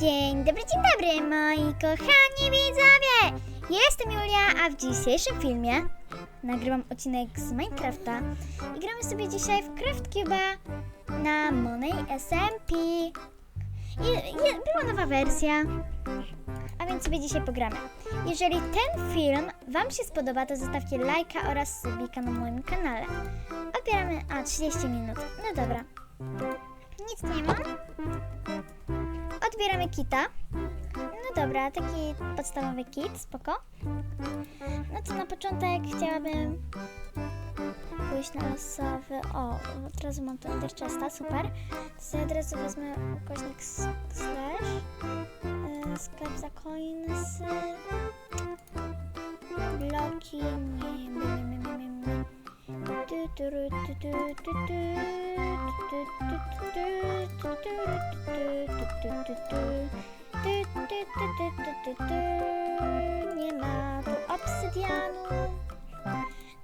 Dzień dobry, dzień dobry, moi kochani widzowie! Jestem Julia, a w dzisiejszym filmie nagrywam odcinek z Minecrafta i gramy sobie dzisiaj w Craft Cube'a na Money SMP. I, i była nowa wersja, a więc sobie dzisiaj pogramy. Jeżeli ten film Wam się spodoba, to zostawcie lajka oraz subika na moim kanale. Odbieramy, a 30 minut, no dobra. Nic nie mam. Odbieramy kita. No dobra, taki podstawowy kit, spoko. No to na początek chciałabym pójść na losowy. O, od razu mam tu Ender super. To sobie od razu wezmę ukośnik slash. Yy, sklep za coinsy. Bloki. Nie, nie, nie, nie, nie, nie, nie ma tu obsydianu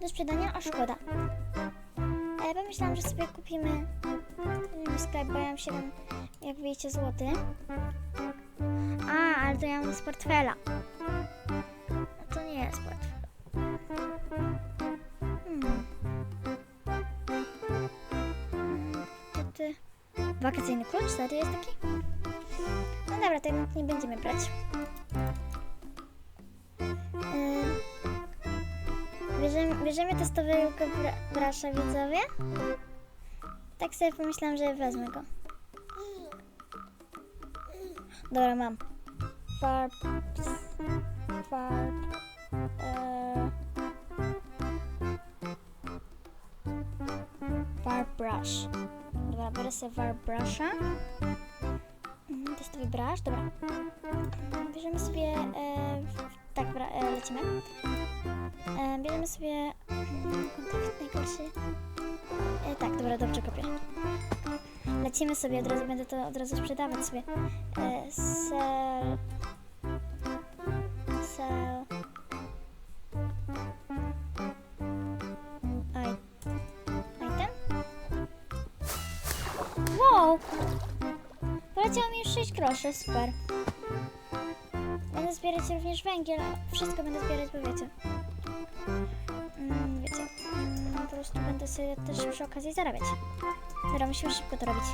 do sprzedania, a szkoda. Ale pomyślałam, że sobie kupimy mm, w bo ja mam 7, jak wiecie, złoty. A, ale to ja mam z portfela. No to nie jest portfel. Wakacyjny klucz, serio jest taki? No dobra, jednak nie będziemy brać. Yy, bierzemy, bierzemy testowego bra brasza, widzowie? Tak sobie pomyślałam, że wezmę go. Dobra, mam. Farb. Farb. Yy, Barb brush. Dobra, biorę sobie barb brusha. Mhm, Testowy brush, dobra. Bierzemy sobie. E, tak, e, lecimy. E, bierzemy sobie. mm, Kontakt najgorszy. E, tak, dobra, dobrze kopię. Lecimy sobie, od razu będę to od razu sprzedawać sobie. E. Poleciało mi już 6 groszy, super. Będę zbierać również węgiel, wszystko będę zbierać, bo wiecie. Mm, wiecie, mm, po prostu będę sobie też przy okazji zarabiać. Dobra, musimy szybko to robić.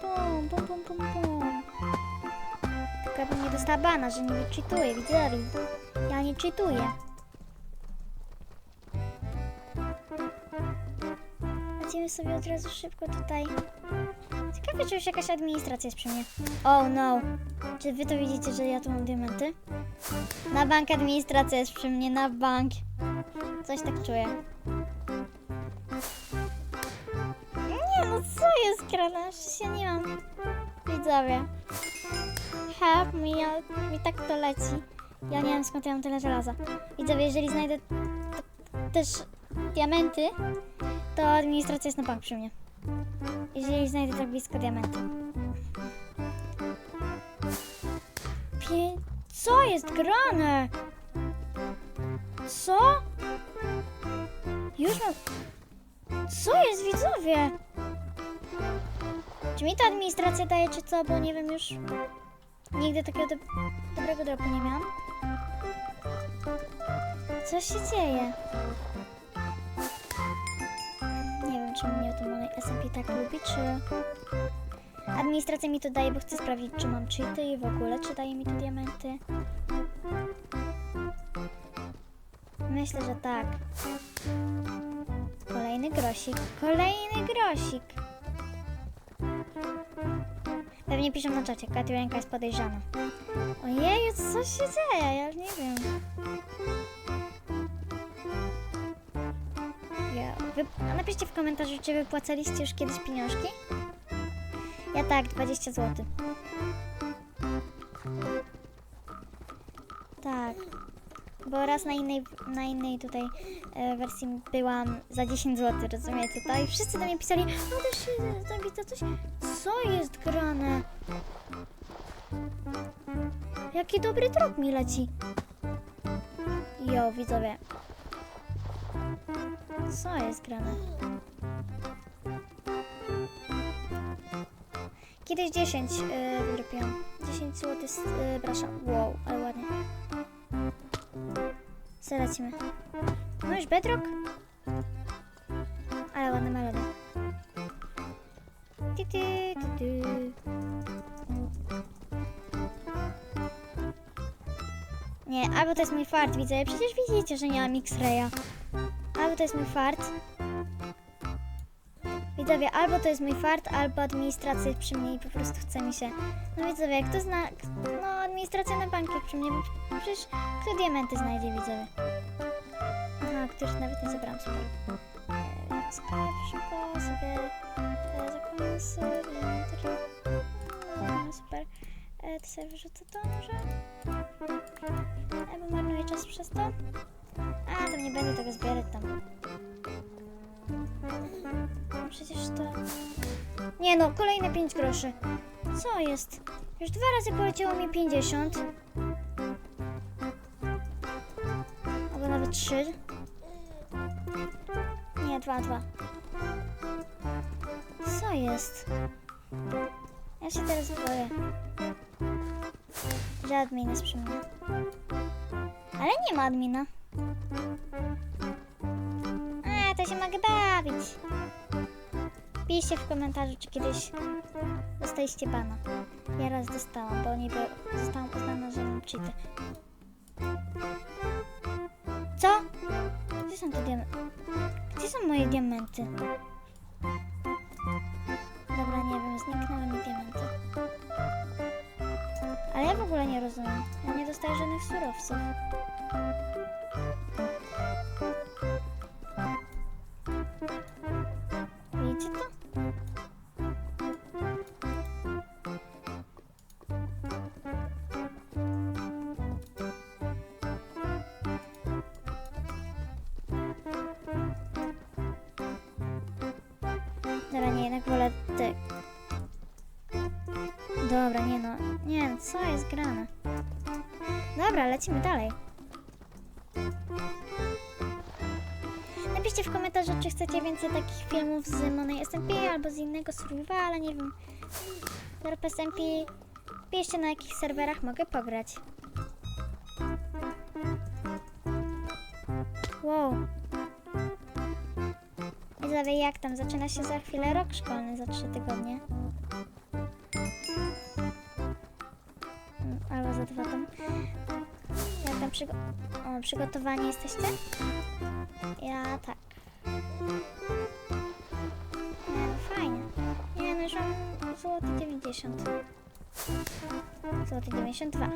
Pum, pum, pum, pum, pum. Tylko ja bym nie dostała bana, że nie cheatuję, widzowie. Ja nie cheatuję. Lecimy sobie od razu szybko tutaj. Ciekawe, czy już jakaś administracja jest przy mnie. Oh no. Czy wy to widzicie, że ja tu mam diamenty? Na bank administracja jest przy mnie, na bank. Coś tak czuję. Nie no, co jest grane? Przecież ja nie mam. Widzowie. Help me, ja, mi tak to leci. Ja nie wiem skąd ja mam tyle żelaza. Widzowie, jeżeli znajdę też diamenty, to administracja jest na bank przy mnie. Jeżeli znajdę tak blisko diamenty. Pie... Co jest grane? Co? Już mam... Co jest widzowie? Czy mi to administracja daje, czy co? Bo nie wiem już. Nigdy takiego do... dobrego dropu nie miałam. Co się dzieje? Nie mnie to moje SMP tak lubi, czy... Administracja mi to daje, bo chcę sprawdzić, czy mam cheaty i w ogóle, czy daje mi to diamenty. Myślę, że tak. Kolejny grosik. Kolejny grosik. Pewnie piszą na czacie, Katrianka jest podejrzana. Ojeju, co się dzieje? Ja nie wiem. Wy, napiszcie w komentarzu, czy wypłacaliście już kiedyś pieniążki? Ja tak, 20 zł. Tak. Bo raz na innej, na innej tutaj e, wersji byłam za 10 zł, rozumiecie to? I wszyscy do mnie pisali, no też się zrobić za coś. Co jest grane? Jaki dobry drog mi leci. Jo, widzowie. Co jest grane? Kiedyś 10 yy, wydropiłam. 10 zł, yy, przepraszam. Wow, ale ładnie. Co lecimy? No już bedrock? Ale ładna melodia. Ty, ty, ty, ty. Nie, albo to jest mój fart, widzę. Przecież widzicie, że nie mam X-raya. Albo to jest mój fart. Widzowie, albo to jest mój fart, albo administracja przy mnie i po prostu chce mi się. No widzowie, jak to zna. No, administracja na bank jest przy mnie, bo przecież kto diamenty znajdzie, widzowie? Aha, których nawet nie zebrałam super. Eee, Sklep, szybko sobie. e, Zakończę sobie. No, super. E, to sobie wyrzucę to może. Albo marnuję czas przez to. A, to nie będę tego zbierać tam. No Przecież to... Nie no, kolejne 5 groszy. Co jest? Już dwa razy poleciało mi 50. Albo nawet 3. Nie, 2, 2. Co jest? Ja się teraz boję. Że admin jest przy mnie. Ale nie ma admina. A, to się mogę bawić. Piszcie w komentarzu, czy kiedyś dostaliście bana. Ja raz dostałam, bo niby zostałam uznana, że mam cheaty. Co? Gdzie są te diamenty? Gdzie są moje diamenty? Lecimy dalej. Napiszcie w komentarzu, czy chcecie więcej takich filmów z Monej SMP albo z innego survivala, nie wiem. Drop SMP. Piszcie na jakich serwerach mogę pograć. Wow. Widzowie, jak tam? Zaczyna się za chwilę rok szkolny, za 3 tygodnie. Mm, Albo za dwa tam. Przygo o, przygotowani jesteście? Ja tak. No fajnie. Nie, no już mam złoty 90. Złoty 92.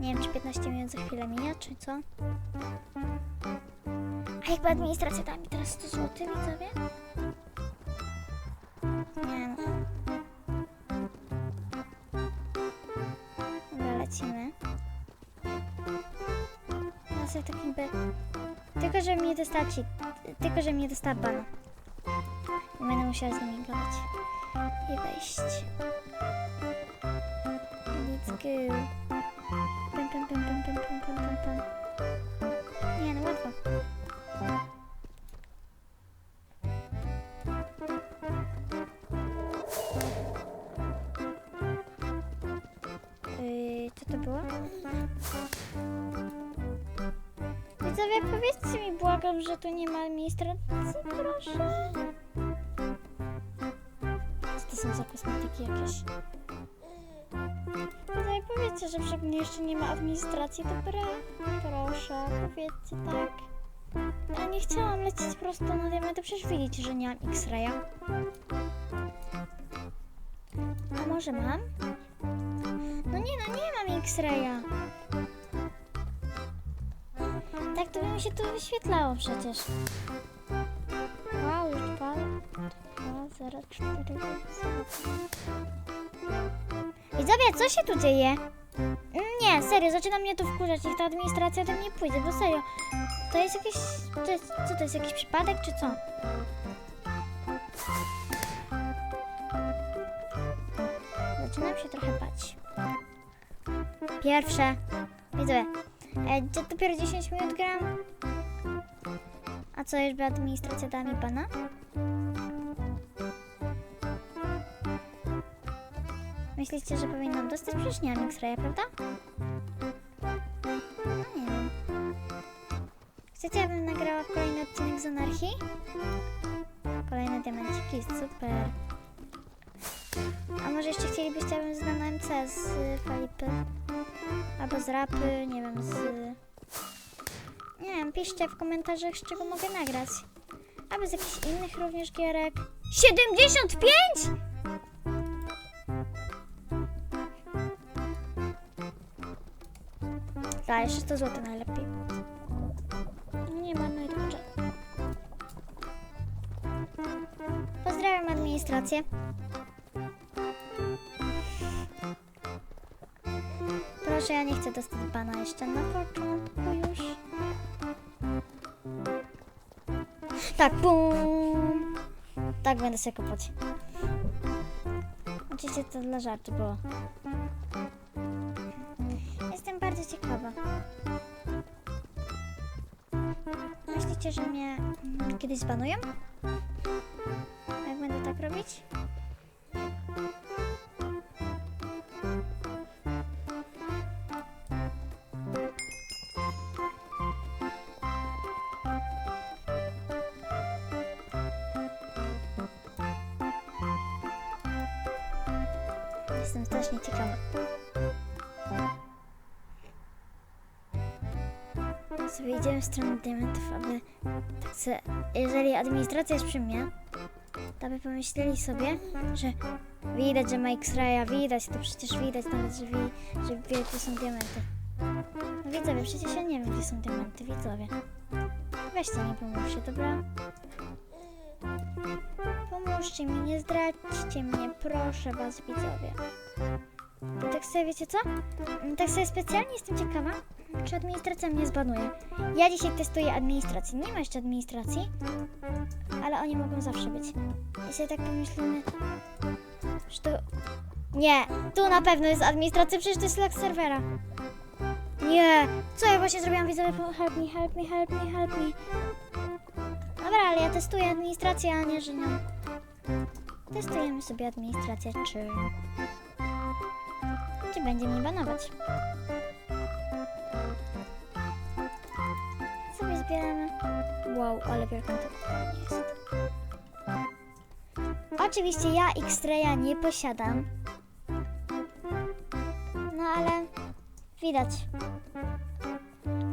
Nie wiem, czy 15 minut za chwilę minie, czy co? A jakby administracja da mi teraz 100 zł, widzowie? Mnie dostała. Tylko, że mnie dostała bana. Będę musiała z nimi gadać. I wejść. Let's go. Błagam, że tu nie ma administracji, proszę. Co to są za kosmetyki jakieś? Widzowie, powiedzcie, że przy mnie jeszcze nie ma administracji, dobra? Proszę, powiedzcie tak. Ja nie chciałam lecieć prosto na diamenty, przecież widzicie, że nie mam X-raya. A może mam? No nie, no nie mam X-raya. Tak to by mi się tu wyświetlało przecież. Wow, już dwa, dwa, zero, cztery. Widzowie, co się tu dzieje? Nie, serio, zaczyna mnie to wkurzać. Niech ta administracja do mnie pójdzie, bo serio. To jest jakiś... To jest, co to jest, jakiś przypadek, czy co? Zaczynam się trochę bać. Pierwsze. Widzowie, e, dopiero 10 minut gram? A co, by administracja dała mi pana? Myślicie, że powinnam dostać? Przecież nie X-raya, prawda? No nie wiem. Chcecie, abym nagrała kolejny odcinek z Anarchii? Kolejne diamenciki, super. A może jeszcze chcielibyście, abym znał na MC z y, Falipy? Albo z rapy, nie wiem, z... Nie wiem, piszcie w komentarzach, z czego mogę nagrać. Albo z jakichś innych również gierek. 75! Da, jeszcze 100 zł najlepiej. Nie tego czasu. Pozdrawiam administrację. Proszę, ja nie chcę dostać pana jeszcze na początku już. Tak, bum! Tak będę sobie kopać. Oczywiście to dla żartu było. Jestem bardzo ciekawa. Myślicie, że mnie kiedyś zbanują? Jak będę tak robić? Sobie idziemy w stronę diamentów, aby tak jeżeli administracja jest przy mnie, to by pomyśleli sobie, że widać, że ma X-raya, widać, to przecież widać nawet, że, wi, że wie, gdzie są diamenty. No widzowie, przecież ja nie wiem, gdzie są diamenty, widzowie. Weźcie mi pomóżcie, dobra? Pomóżcie mi, nie zdradźcie mnie, proszę was, widzowie. I tak sobie, wiecie co? Mm, Tak sobie specjalnie jestem ciekawa, czy administracja mnie zbanuje. Ja dzisiaj testuję administrację. Nie ma jeszcze administracji, ale oni mogą zawsze być. I sobie tak pomyślimy, że to... Nie, tu na pewno jest administracja, przecież to jest lag serwera. Nie, co ja właśnie zrobiłam? Widzowie, help me, help me, help me, help me. Dobra, ale ja testuję administrację, a nie, że nie. Testujemy sobie administrację, czy... Czy będzie mnie banować. Wow, ale wielką to jest. Oczywiście ja X-Raya nie posiadam. No ale widać.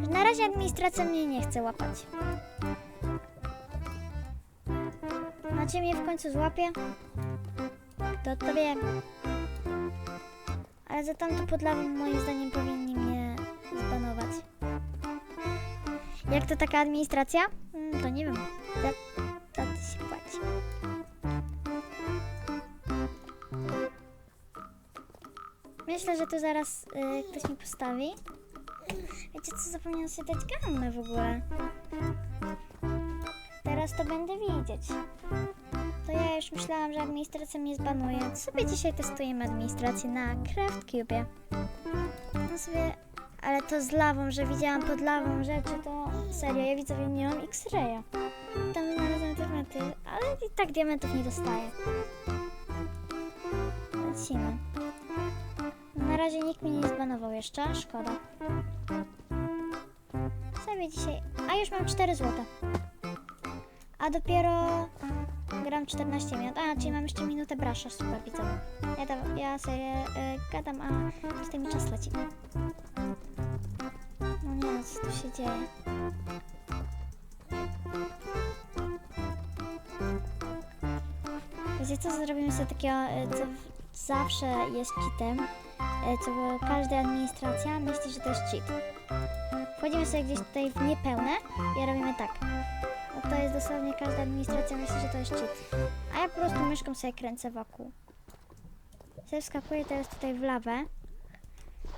Na razie administracja mnie nie chce łapać. Macie mnie w końcu złapie? Kto to wie? Ale za tamto pod lawą moim zdaniem powinni mnie Jak to taka administracja? Mm, to nie wiem. Za, za to się płaci. Myślę, że tu zaraz y, ktoś mi postawi. Wiecie co, zapomniałam sobie dać gammę w ogóle. Teraz to będę widzieć. To ja już myślałam, że administracja mnie zbanuje. Sobie dzisiaj testujemy administrację na CraftCube. No sobie, ale to z lawą, że widziałam pod lawą rzeczy, to serio, ja widzowie nie mam X-raya. Tam znalazłam diamenty, ale i tak diamentów nie dostaję. Lecimy. Na razie nikt mnie nie zbanował jeszcze, szkoda. Sobie dzisiaj, a już mam 4 złote. A dopiero gram 14 minut. A, czyli mam jeszcze minutę brasza, super widzowie. Ja, tam, ja sobie e, gadam, a tutaj mi czas leci. Co tu się dzieje? Wiecie co, zrobimy sobie takiego, e, co zawsze jest cheatem, e, co każda administracja myśli, że to jest cheat. Wchodzimy sobie gdzieś tutaj w niepełne i robimy tak. No to jest dosłownie każda administracja myśli, że to jest cheat. A ja po prostu myszką sobie kręcę wokół. Sobie wskakuję teraz tutaj w lawę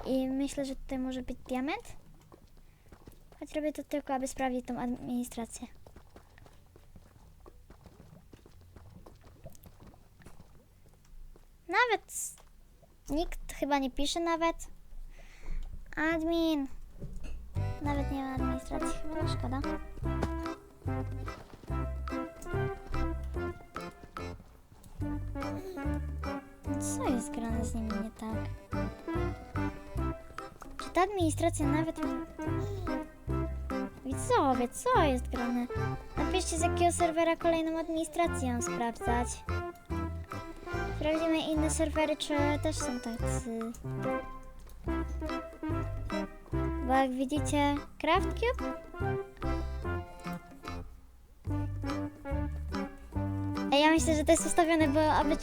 i myślę, że tutaj może być diament. Choć robię to tylko, aby sprawdzić tą administrację. Nawet nikt chyba nie pisze nawet. Admin. Nawet nie ma administracji, chyba szkoda. Co jest grane z nimi nie tak? Czy ta administracja nawet... Widzowie, co jest grane? Napiszcie z jakiego serwera kolejną administrację sprawdzać. Sprawdzimy inne serwery, czy też są tacy. Bo jak widzicie, CraftCube A ja myślę, że to jest ustawione, bo aby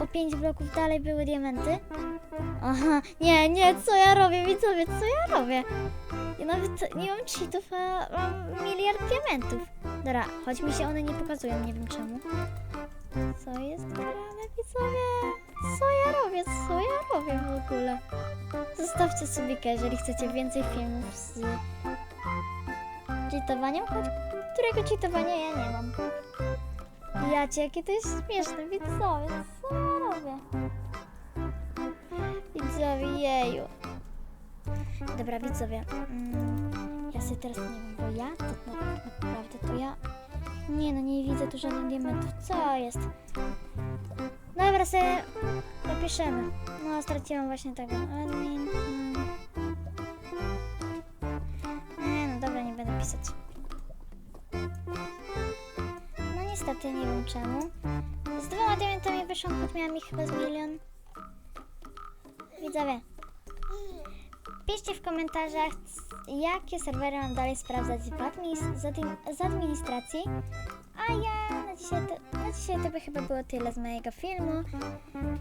o 5 bloków dalej były diamenty. Aha, nie, nie, co ja robię, widzowie, co ja robię? Ja nawet nie mam cheatów, a mam miliard diamentów. Dobra, choć mi się one nie pokazują, nie wiem czemu. Co jest grane, widzowie? Co ja robię, co ja robię w ogóle? Zostawcie subika, jeżeli chcecie więcej filmów z cheatowaniem, choć którego cheatowania ja nie mam. Jacie, jakie to jest śmieszne, widzowie, co ja robię? Widzowie, jeju. Dobra, widzowie, mm, ja sobie teraz nie wiem, bo ja to na, naprawdę to ja... Nie no, nie widzę tu żadnych diamentów, co jest? Dobra, sobie napiszemy. No, straciłam właśnie tego. Admin... Mm. Nie no, dobra, nie będę pisać. No niestety, nie wiem czemu. Z dwoma diamentami wyszłam, choć miałam ich chyba z milion. Widzowie, piszcie w komentarzach, jakie serwery mam dalej sprawdzać z, z administracji. A ja na dzisiaj, to, na dzisiaj to by chyba było tyle z mojego filmu.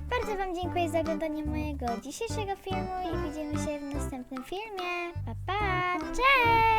Bardzo Wam dziękuję za oglądanie mojego dzisiejszego filmu i widzimy się w następnym filmie. Pa, pa! Cześć!